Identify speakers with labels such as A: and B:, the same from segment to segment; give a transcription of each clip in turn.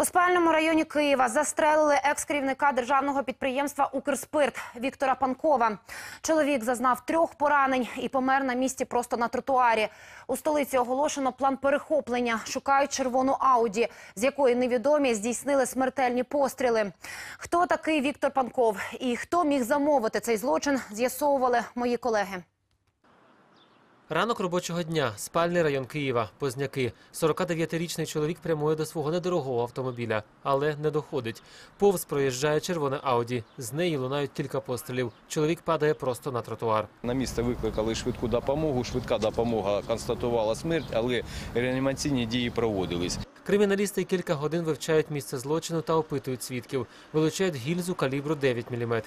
A: У спальному районі Києва застрелили екс-керівника державного підприємства «Укрспирт» Віктора Панкова. Чоловік зазнав трьох поранень і помер на місці просто на тротуарі. У столиці оголошено план перехоплення. Шукають червону Ауді, з якої невідомі здійснили смертельні постріли. Хто такий Віктор Панков і хто міг замовити цей злочин, з'ясовували мої колеги.
B: Ранок робочого дня, спальний район Києва, Позняки. 49-річний чоловік прямує до свого недорогого автомобіля, але не доходить. Повз проїжджає червоне Ауді. З неї лунають кілька пострілів. Чоловік падає просто на тротуар.
C: На місце викликали швидку допомогу. Швидка допомога констатувала смерть, але реанімаційні дії проводились.
B: Криміналісти кілька годин вивчають місце злочину та опитують свідків. Вилучають гільзу калібру 9 мм.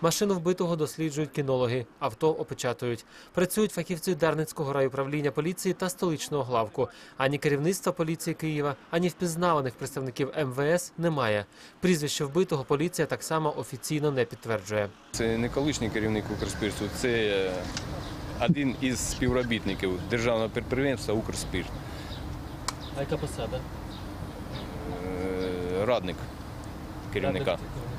B: Машину вбитого досліджують кінологи. Авто опечатують. Працюють фахівці Дарницького райуправління поліції та столичного главку. Ані керівництва поліції Києва, ані впізнаваних представників МВС немає. Прізвище вбитого поліція так само офіційно не підтверджує.
C: Це не колишній керівник Укрспирту, це е, один із співробітників державного підприємства Укрспирт,
B: А яка посада?
C: Радник керівника.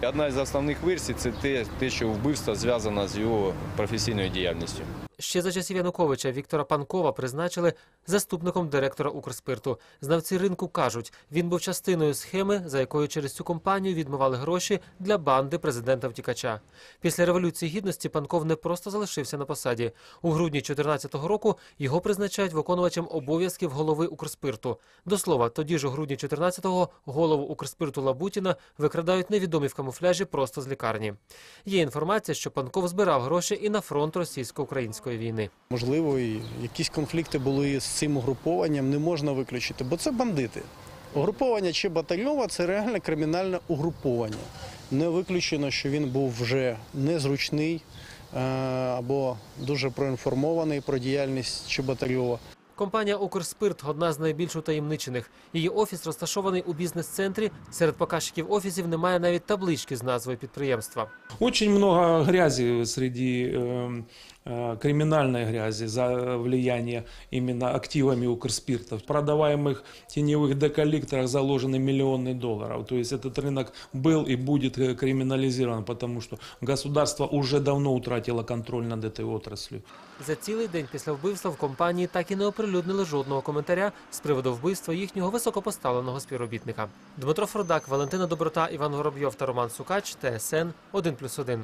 C: Одна із основних версій це те, те, що вбивство зв'язано з його професійною діяльністю.
B: Ще за часів Януковича Віктора Панкова призначили заступником директора Укрспирту. Знавці ринку кажуть, він був частиною схеми, за якою через цю компанію відмивали гроші для банди президента втікача. Після революції гідності Панков не просто залишився на посаді. У грудні 2014 року його призначають виконувачем обов'язків голови Укрспирту. До слова, тоді ж у грудні 2014-го голову Укрспирту Лабутіна викрадають невідомі в камуфляжі просто з лікарні. Є інформація, що Панков збирав гроші і на фронт російсько-української війни.
D: Можливо, якісь конфлікти були з цим угрупованням, не можна виключити, бо це бандити. Угруповання чи батальйова це реальне кримінальне угруповання. Не виключено, що він був вже незручний е, або дуже проінформований про діяльність Чеботарьова.
B: Компанія «Укрспирт» – одна з найбільш утаємничених. Її офіс розташований у бізнес-центрі. Серед показчиків офісів немає навіть таблички з назвою підприємства.
E: Очень много грязи среди э, э, криминальной грязи за влияние именно активами Укрспирта. В продаваемых теневых деколлекторах заложены миллионы долларов. То есть этот рынок был и будет э, криминализирован, потому что государство уже давно утратило контроль над этой отраслью.
B: За цілий день після вбивства в компанії так і не оприлюднили жодного коментаря з приводу вбивства їхнього високопоставленого співробітника. Дмитро Фродак, Валентина Доброта, Іван Воробйов та Роман Сукач, ТСН 1+,1.